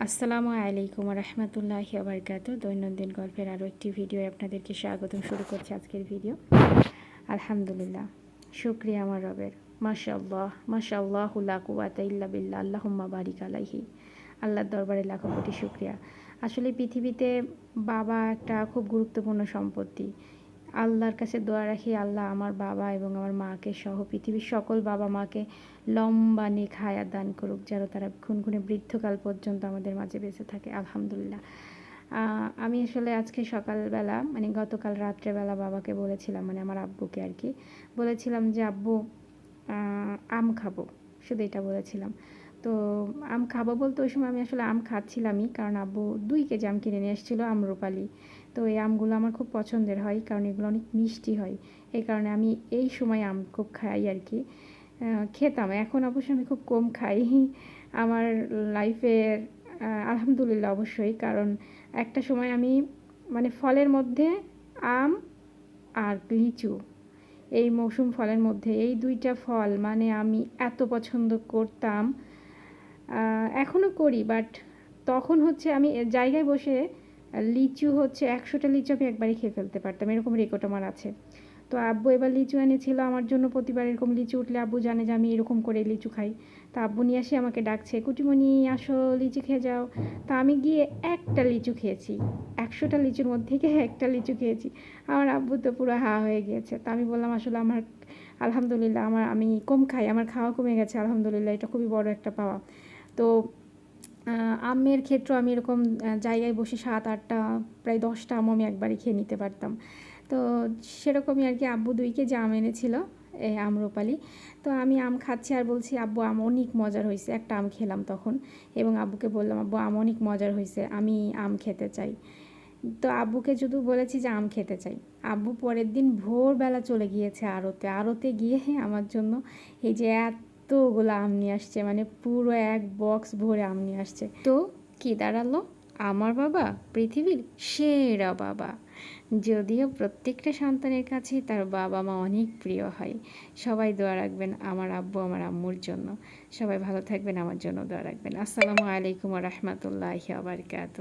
আসসালামু আলাইকুম রহমতুল্লাহ আবরকাত দৈনন্দিন গল্পের আরও একটি ভিডিও আপনাদেরকে স্বাগতম, শুরু করছি আজকের ভিডিও। আলহামদুলিল্লাহ, শুক্রিয়া আমার রবের। মাশাল্লাহ মাশাল্লাহ কুয়াতা ইল্লা বিল্লা আল্লাহুম্মা বারিক আলাইহি। আল্লাহর দরবারে লাখো কোটি শুক্রিয়া। আসলে পৃথিবীতে বাবা একটা খুব গুরুত্বপূর্ণ সম্পত্তি। আল্লাহর কাছে দোয়া রাখি, আল্লাহ আমার বাবা এবং আমার মাকে সহ পৃথিবীর সকল বাবা মাকে লম্বা নেক হায়াত দান করুক, যেন তারা খুনখুনে বৃদ্ধকাল পর্যন্ত আমাদের মাঝে বেঁচে থাকে। আলহামদুলিল্লাহ। আমি আসলে আজকে সকালবেলা মানে গতকাল রাত্রেবেলা বাবাকে বলেছিলাম মানে আমার আব্বুকে আর কি, বলেছিলাম যে, আব্বু আম খাব। শুধু এটা বলেছিলাম। তো আম খাব বলতে ওই সময় আমি আসলে আম খাচ্ছিলামই, কারণ আব্বু দুই কেজি আম কিনে নিয়ে এসেছিল আমরুপালি তো এই আমগুলো আমার খুব পছন্দের হয়, কারণ এগুলো অনেক মিষ্টি হয়। এই কারণে আমি এই সময় আম খুব খাই আর কি। খেতাম। এখন অবশ্য আমি খুব কম খাই। আমার লাইফের আলহামদুলিল্লাহ অবশ্যই, কারণ একটা সময় আমি মানে ফলের মধ্যে আম আর লিচু, এই মৌসুম ফলের মধ্যে, এই দুইটা ফল মানে আমি এত পছন্দ করতাম। এখনও করি বাট তখন হচ্ছে আমি জায়গায় বসে লিচু হচ্ছে একশোটা লিচু আমি একবারই খেয়ে ফেলতে পারতাম, এরকম রেকর্ড আমার আছে। তো আব্বু এবার লিচু এনেছিল, আমার জন্য প্রতিবার এরকম লিচু উঠলে আব্বু জানে যে আমি এরকম করে লিচু খাই। তা আব্বু নিয়ে আসে আমাকে ডাকছে, কুটিমণি, আসো, লিচু খেয়ে যাও। তা আমি গিয়ে একটা লিচু খেয়েছি, একশোটা লিচুর মধ্যে গিয়ে একটা লিচু খেয়েছি। আমার আব্বু তো পুরো হা হয়ে গিয়েছে। তা আমি বললাম, আসলে আমার, আলহামদুলিল্লাহ, আমার আমি কম খাই, আমার খাওয়া কমে গেছে, আলহামদুলিল্লাহ, এটা খুবই বড় একটা পাওয়া। তো আমের ক্ষেত্রেও আমি এরকম জায়গায় বসে সাত আটটা, প্রায় দশটা আম আমি একবারই খেয়ে নিতে পারতাম। তো সেরকমই আর কি আব্বু দুই কেজি আম এনেছিল এই আমরোপালি তো আমি আম খাচ্ছি আর বলছি, আব্বু, আম অনেক মজার হয়েছে। একটা আম খেলাম তখন এবং আব্বুকে বললাম, আব্বু, আম অনেক মজার হয়েছে, আমি আম খেতে চাই। তো আব্বুকে শুধু বলেছি যে, আম খেতে চাই। আব্বু পরের দিন ভোরবেলা চলে গিয়েছে আড়তে আড়তে গিয়ে আমার জন্য এই যে এতগুলো আম নিয়ে আসছে মানে পুরো এক বক্স ভরে আম নিয়ে আসছে। তো কি দাঁড়াল? আমার বাবা, পৃথিবীর সেরা বাবা। যদিও প্রত্যেকটা সন্তানের কাছে তার বাবা মা অনেক প্রিয় হয়। সবাই দোয়া রাখবেন আমার আব্বু, আমার আম্মুর জন্য। সবাই ভালো থাকবেন, আমার জন্য দোয়া রাখবেন। আসসালামু আলাইকুম রহমতুল্লাহ আবরকাত